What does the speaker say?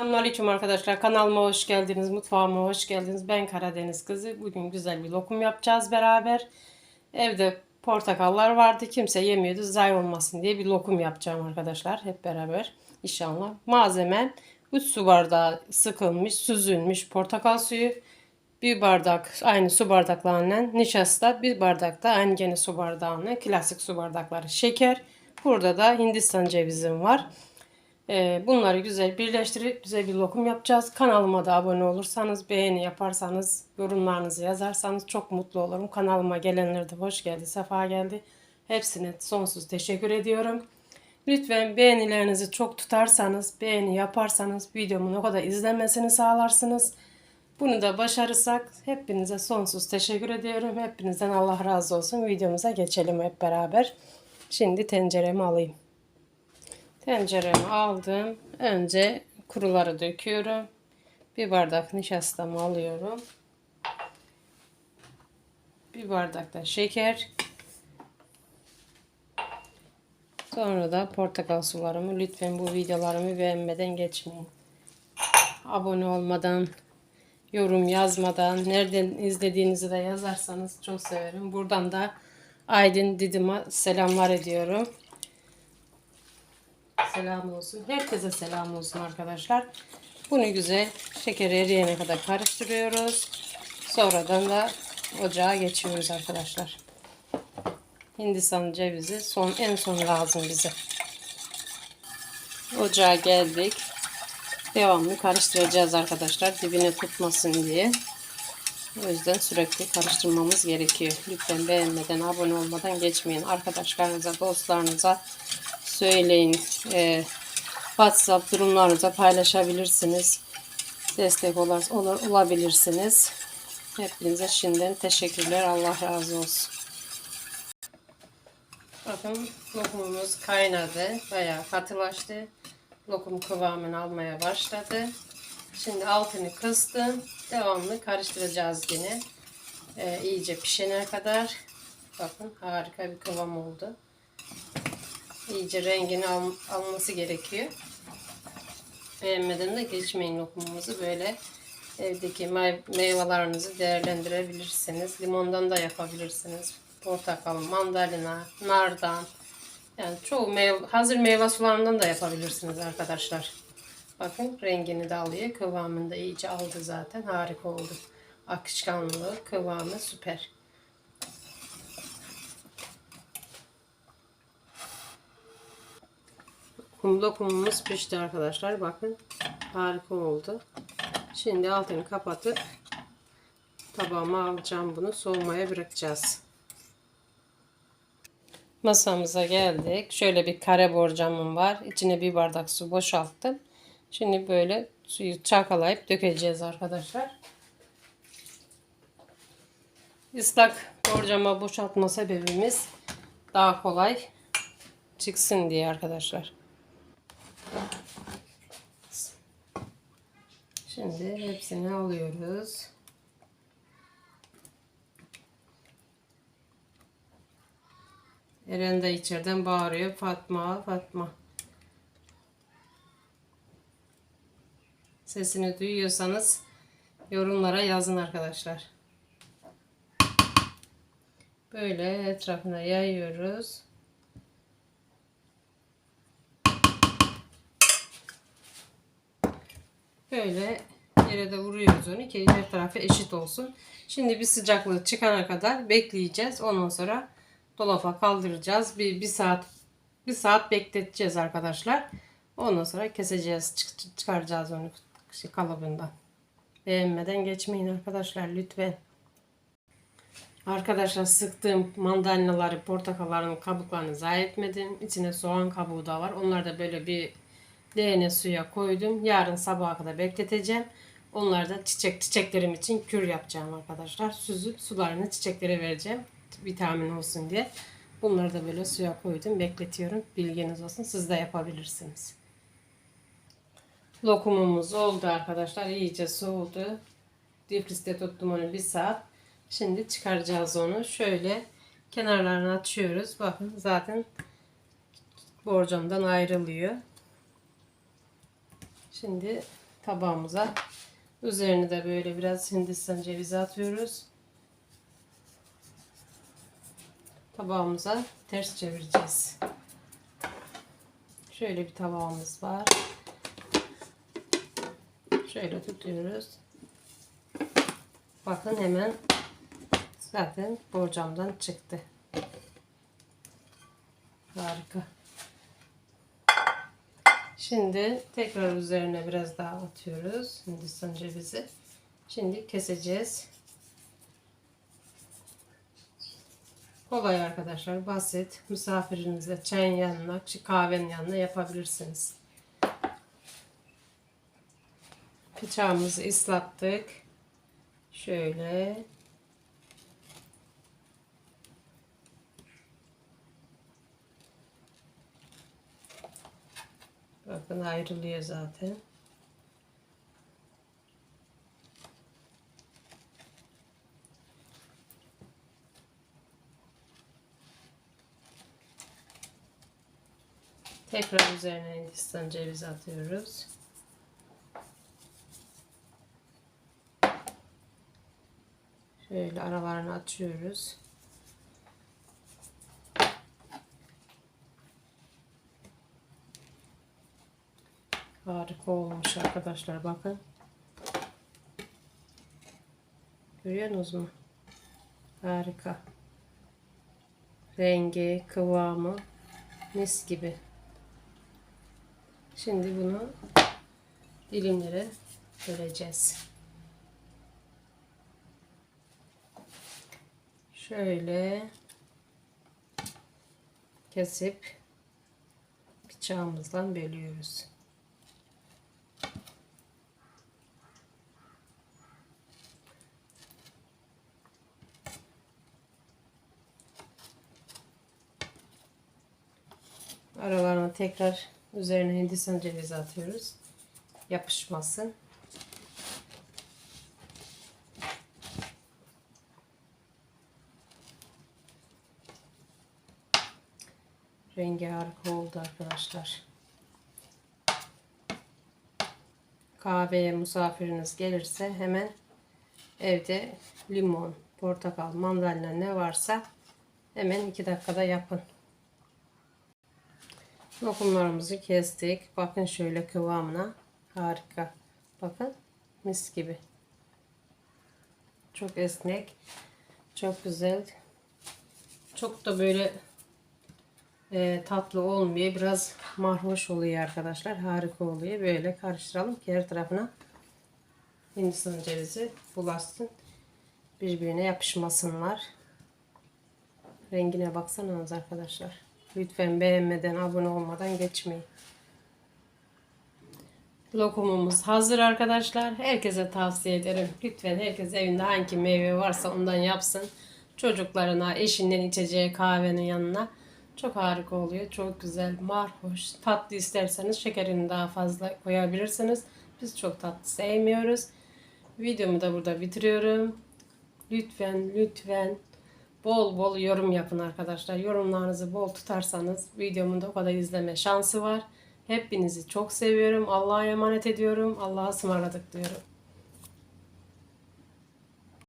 Selamünaleyküm arkadaşlar. Kanalıma hoş geldiniz. Mutfağıma hoş geldiniz. Ben Karadeniz kızı. Bugün güzel bir lokum yapacağız beraber. Evde portakallar vardı. Kimse yemiyordu. Zay olmasın diye bir lokum yapacağım arkadaşlar. Hep beraber inşallah. Malzemem 3 su bardağı sıkılmış, süzülmüş portakal suyu. Bir bardak aynı su bardaklarıyla nişasta, bir bardak da aynı gene su bardağıyla klasik su bardakları şeker. Burada da Hindistan cevizim var. Ee, bunları güzel birleştirip güzel bir lokum yapacağız. Kanalıma da abone olursanız, beğeni yaparsanız, yorumlarınızı yazarsanız çok mutlu olurum. Kanalıma gelenler de hoş geldi, sefa geldi. Hepsine sonsuz teşekkür ediyorum. Lütfen beğenilerinizi çok tutarsanız, beğeni yaparsanız videomun o kadar izlenmesini sağlarsınız. Bunu da başarırsak hepinize sonsuz teşekkür ediyorum. Hepinizden Allah razı olsun. Videomuza geçelim hep beraber. Şimdi tenceremi alayım. Tenceremi aldım. Önce kuruları döküyorum. Bir bardak nişastamı alıyorum. Bir bardak da şeker. Sonra da portakal sularımı. Lütfen bu videolarımı beğenmeden geçmeyin. Abone olmadan, yorum yazmadan, nereden izlediğinizi de yazarsanız çok severim. Buradan da Aydın Didim'e selamlar ediyorum. Selam olsun. Herkese selam olsun arkadaşlar. Bunu güzel şeker eriyene kadar karıştırıyoruz. Sonradan da ocağa geçiyoruz arkadaşlar. Hindistan cevizi son en son lazım bize. Ocağa geldik. Devamlı karıştıracağız arkadaşlar. Dibine tutmasın diye. O yüzden sürekli karıştırmamız gerekiyor. Lütfen beğenmeden, abone olmadan geçmeyin. Arkadaşlarınıza, dostlarınıza söyleyin. Ee, WhatsApp durumlarınıza paylaşabilirsiniz. Destek olur, olur, olabilirsiniz. Hepinize şimdiden teşekkürler. Allah razı olsun. Bakın lokumumuz kaynadı. Bayağı katılaştı. Lokum kıvamını almaya başladı. Şimdi altını kıstım. Devamlı karıştıracağız yine. Ee, iyice pişene kadar. Bakın harika bir kıvam oldu. İyice rengini al, alması gerekiyor. Beğenmeden de geçmeyin lokumumuzu. Böyle evdeki meyvelerinizi değerlendirebilirsiniz. Limondan da yapabilirsiniz. Portakal, mandalina, nardan. Yani çoğu meyve, hazır meyve sularından da yapabilirsiniz arkadaşlar. Bakın rengini de alıyor. Kıvamını da iyice aldı zaten. Harika oldu. Akışkanlığı, kıvamı süper. Kum lokumumuz pişti arkadaşlar. Bakın harika oldu. Şimdi altını kapatıp tabağıma alacağım bunu. Soğumaya bırakacağız. Masamıza geldik. Şöyle bir kare borcamım var. İçine bir bardak su boşalttım. Şimdi böyle suyu çakalayıp dökeceğiz arkadaşlar. Islak borcama boşaltma sebebimiz daha kolay çıksın diye arkadaşlar. Şimdi hepsini alıyoruz. Eren de içeriden bağırıyor. Fatma, Fatma. Sesini duyuyorsanız yorumlara yazın arkadaşlar. Böyle etrafına yayıyoruz. Böyle yere de vuruyoruz onu ki her tarafı eşit olsun. Şimdi bir sıcaklığı çıkana kadar bekleyeceğiz. Ondan sonra dolaba kaldıracağız. Bir, bir saat bir saat bekleteceğiz arkadaşlar. Ondan sonra keseceğiz. Çık, çıkaracağız onu şey, kalıbından. Beğenmeden geçmeyin arkadaşlar lütfen. Arkadaşlar sıktığım mandalinaları, portakalların kabuklarını zayi etmedim. İçine soğan kabuğu da var. Onları da böyle bir leğene suya koydum. Yarın sabaha kadar bekleteceğim. Onları da çiçek çiçeklerim için kür yapacağım arkadaşlar. Süzüp sularını çiçeklere vereceğim. Vitamin olsun diye. Bunları da böyle suya koydum. Bekletiyorum. Bilginiz olsun. Siz de yapabilirsiniz. Lokumumuz oldu arkadaşlar. İyice soğudu. Difriste tuttum onu bir saat. Şimdi çıkaracağız onu. Şöyle kenarlarını açıyoruz. Bakın zaten borcamdan ayrılıyor. Şimdi tabağımıza. Üzerine de böyle biraz hindistan cevizi atıyoruz. Tabağımıza ters çevireceğiz. Şöyle bir tabağımız var. Şöyle tutuyoruz. Bakın hemen zaten borcamdan çıktı. Harika. Şimdi tekrar üzerine biraz daha atıyoruz hindistan cevizi. Şimdi keseceğiz. Kolay arkadaşlar basit. Misafirinizle çayın yanına, kahvenin yanına yapabilirsiniz. Bıçağımızı ıslattık. Şöyle. Bakın ayrılıyor zaten. Tekrar üzerine hindistan cevizi atıyoruz. Şöyle aralarını açıyoruz. Harika olmuş arkadaşlar bakın. Görüyorsunuz mu? Harika. Rengi, kıvamı mis gibi. Şimdi bunu dilimlere böleceğiz. Şöyle kesip bıçağımızla bölüyoruz. Aralarına tekrar üzerine hindistan cevizi atıyoruz. Yapışmasın. Rengi harika oldu arkadaşlar. Kahveye misafiriniz gelirse hemen evde limon, portakal, mandalina ne varsa hemen 2 dakikada yapın. Lokumlarımızı kestik. Bakın şöyle kıvamına. Harika. Bakın mis gibi. Çok esnek. Çok güzel. Çok da böyle e, tatlı olmuyor. Biraz marhoş oluyor arkadaşlar. Harika oluyor. Böyle karıştıralım ki her tarafına Hindistan cevizi bulaşsın. Birbirine yapışmasınlar. Rengine baksanız arkadaşlar. Lütfen beğenmeden, abone olmadan geçmeyin. Lokumumuz hazır arkadaşlar. Herkese tavsiye ederim. Lütfen herkes evinde hangi meyve varsa ondan yapsın. Çocuklarına, eşinden içeceği kahvenin yanına. Çok harika oluyor. Çok güzel, marhoş. Tatlı isterseniz şekerini daha fazla koyabilirsiniz. Biz çok tatlı sevmiyoruz. Videomu da burada bitiriyorum. Lütfen, lütfen bol bol yorum yapın arkadaşlar. Yorumlarınızı bol tutarsanız videomun da o kadar izleme şansı var. Hepinizi çok seviyorum. Allah'a emanet ediyorum. Allah'a ısmarladık diyorum.